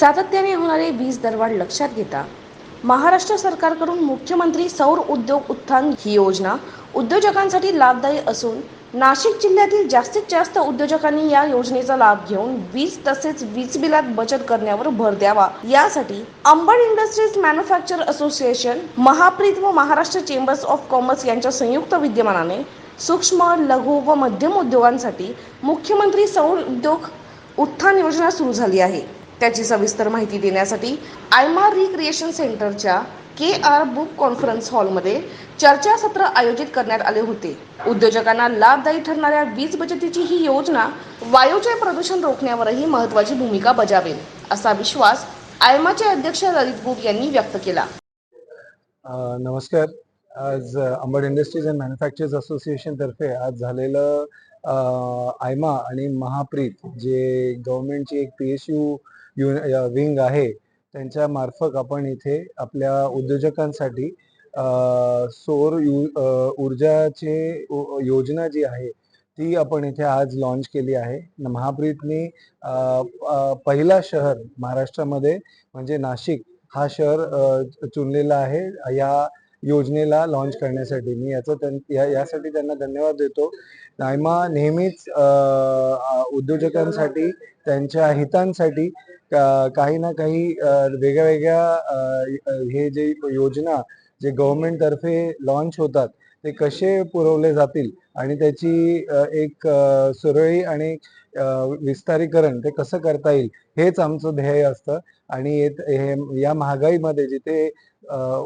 सातत्याने होणारे वीज दरवाढ लक्षात घेता महाराष्ट्र सरकारकडून मुख्यमंत्री सौर उद्योग उत्थान ही योजना उद्योजकांसाठी लाभदायी असून नाशिक जिल्ह्यातील जास्तीत जास्त उद्योजकांनी या योजनेचा लाभ घेऊन वीज तसेच वीज बिलात बचत करण्यावर भर द्यावा. यासाठी Ambad industries manufacture association Mahapreet व महाराष्ट्र चेंबर्स ऑफ कॉमर्स यांच्या संयुक्त विद्यमानाने सूक्ष्म लघु व मध्यम उद्योगांसाठी मुख्यमंत्री सौर उद्योग उत्थान योजना सुरू झाली आहे. त्याची सविस्तर माहिती देण्यासाठी आयमा रिक्रिएशन सेंटरच्या के आर बुक कॉन्फरन्स हॉलमध्ये चर्चासत्र आयोजित करण्यात आले होते. उद्योजकांना लाभदायी ठरणाऱ्या वीज बचतीची ही योजना वायूचे प्रदूषण रोखण्यावरही महत्त्वाची भूमिका बजावेल असा विश्वास आयमाचे अध्यक्ष ललित बुक यांनी व्यक्त केला. नमस्कार. आज Ambad industries and manufacturers association तर्फे आज झालेलं आयमा आणि महाप्रीत जे गव्हर्नमेंटची एक पी एस यू विंग आहे त्यांच्या मार्फत आपण इथे आपल्या उद्योजकांसाठी सौर यु ऊर्जाचे योजना जी आहे ती आपण इथे आज लॉन्च केली आहे. महाप्रीतने महाप्रीतनी पहिला शहर महाराष्ट्रामध्ये म्हणजे नाशिक हा शहर चुनलेला आहे. या योजनेला लॉन्च करण्यासाठी. मी याचं त्यां- यासाठी त्यांना धन्यवाद देतो. नायमा नेहमीच उद्योजकांसाठी त्यांच्या हितांसाठी काही ना काही वेगळ्या वेगळ्या हे जे योजना जे गव्हर्नमेंट तर्फे लॉन्च होतात ते कसे पुरवले जातील? आणि त्याची एक सुरळी आणि विस्तारीकरण ते कसं करता येईल हेच आमचं ध्येय असतं. आणि हे या महागाईमध्ये जिथे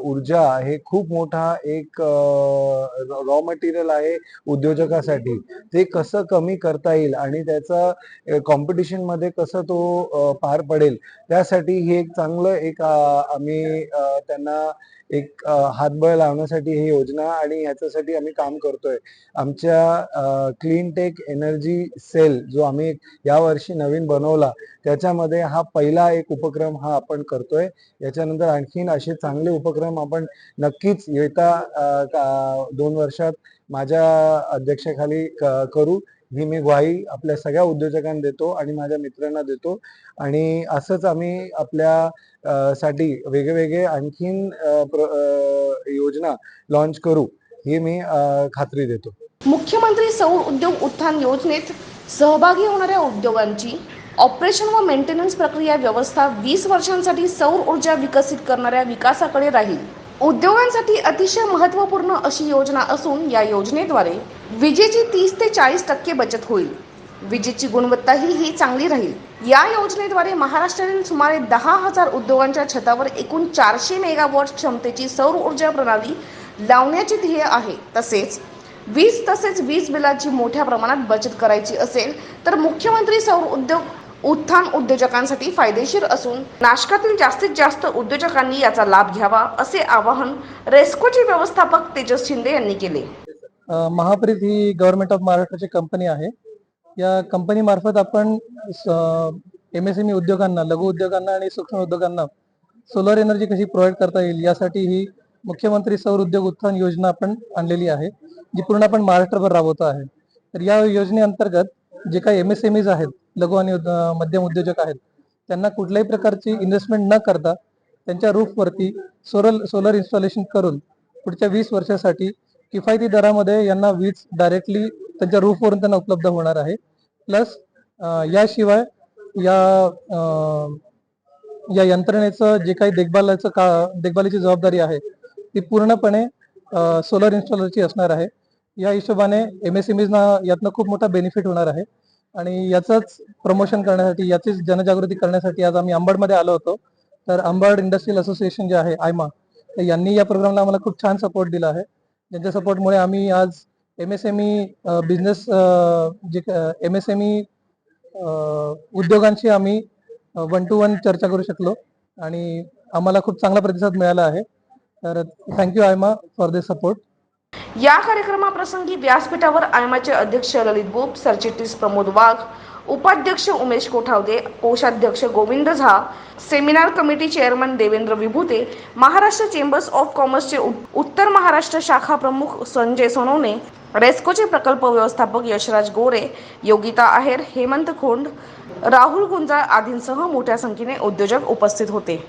ऊर्जा हे खूप मोठा एक रॉ मटेरियल आहे उद्योजकासाठी. ते कसं कमी करता येईल आणि त्याचा कॉम्पिटिशनमध्ये कसं तो पार पडेल त्यासाठी हे एक चांगलं एक आम्ही त्यांना एक हातबळ लावण्यासाठी ही योजना आणि ह्याच्यासाठी आम्ही काम करतोय. आमच्या क्लीन टेक एनर्जी सेल जो आम्ही यावर्षी नवीन बनवला त्याच्यामध्ये हा पहिला एक उपक्रम हा आपण करतोय. याच्यानंतर आणखीन असे चांगले उपक्रम आपण नक्कीच येता दोन वर्षात माझ्या अध्यक्षाखाली करू. ही मी ग्वाही आपल्या सगळ्या उद्योजकांना देतो आणि माझ्या मित्रांना देतो. आणि असंच आम्ही आपल्या साठी वेगवेगळे आणखीन प्र- योजना लॉन्च करू ही मी खात्री देतो. मुख्यमंत्री सौर उद्योग उत्थान योजनेत सहभागी होणाऱ्या उद्योगांची ऑपरेशन व मेंटेनन्स प्रक्रिया व्यवस्था वीस वर्षांसाठी सौर ऊर्जा विकसित करणाऱ्या विकासाकडे राहील. उद्योगांसाठी अतिशय महत्त्वपूर्ण अशी योजना असून या योजनेद्वारे विजेची तीस ते चाळीस टक्के बचत होईल. विजेची गुणवत्ताही ही चांगली राहील. या योजनेद्वारे महाराष्ट्रातील सुमारे दहा हजार उद्योगांच्या छतावर एकूण चारशे मेगावॉट क्षमतेची सौर ऊर्जा प्रणाली लावण्याचे ध्येय आहे. तसेच वीज तसेच वीज बिलाची मोठ्या प्रमाणात बचत करायची असेल तर मुख्यमंत्री सौर उद्योग उत्थान उद्योजकांसाठी फायदेशीर असून नाशकातील जास्तीत जास्त उद्योजकांनी याचा लाभ घ्यावा असे आवाहन रेस्कोचे व्यवस्थापक तेजस शिंदे यांनी केले. महाप्रीत ही गव्हर्नमेंट ऑफ महाराष्ट्राची कंपनी आहे. या कंपनी मार्फत आपण एम एस एम ई उद्योगांना लघु उद्योगांना आणि सूक्ष्म उद्योगांना सोलर एनर्जी कशी प्रोव्हाइड करता येईल यासाठी ही मुख्यमंत्री सौर उद्योग उत्थान योजना आपण आणलेली आहे जी पूर्ण आपण महाराष्ट्रभर राबवतो आहे. तर या योजनेअंतर्गत जे काही एम एस एम ईज आहेत लघु आणि उद- मध्यम उद्योजक आहेत त्यांना कुठल्याही प्रकारची इन्व्हेस्टमेंट न करता त्यांच्या रूफवरती सोलर सोलर इन्स्टॉलेशन करून पुढच्या वीस वर्षासाठी किफायती दरामध्ये यांना वीज डायरेक्टली त्यांच्या रूफवरून त्यांना उपलब्ध होणार आहे. प्लस याशिवाय या या यंत्रणेचं जे काही देखभालाचं का देखभालीची जबाबदारी आहे ती पूर्णपणे सोलर इन्स्टॉलरची असणार आहे. या हिशोबाने एम एस एम यातनं खूप मोठा बेनिफिट होणार आहे. आणि याचंच प्रमोशन करण्यासाठी याचीच जनजागृती करण्यासाठी आज आम्ही अंबडमध्ये आलो होतो. तर अंबड इंडस्ट्रियल असोसिएशन जे आहे आयमा तर यांनी या प्रोग्रामला आम्हाला खूप छान सपोर्ट दिला आहे. त्यांच्या सपोर्टमुळे आम्ही आज M S M E business जे एम एस एम ई उद्योगांशी आम्ही वन टू वन चर्चा करू शकलो. आणि आम्हाला खूप चांगला प्रतिसाद मिळाला आहे. तर thank you AIMA for this support या कार्यक्रमाप्रसंगी व्यासपीठावर आयमाचे अध्यक्ष ललित बोप सरचिटणीस प्रमोद वाघ उपाध्यक्ष उमेश कोठावदे कोषाध्यक्ष Govind Jha seminar committee chairman Devendra Vibhute Maharashtra chambers of कॉमर्सचे उत्तर महाराष्ट्र शाखा प्रमुख संजय सोनवणे रेस्कोचे प्रकल्प व्यवस्थापक यशराज गोरे योगिता आहेर हेमंत खोंड राहुल गुंजाळ आदींसह मोठ्या संख्येने उद्योजक उपस्थित होते.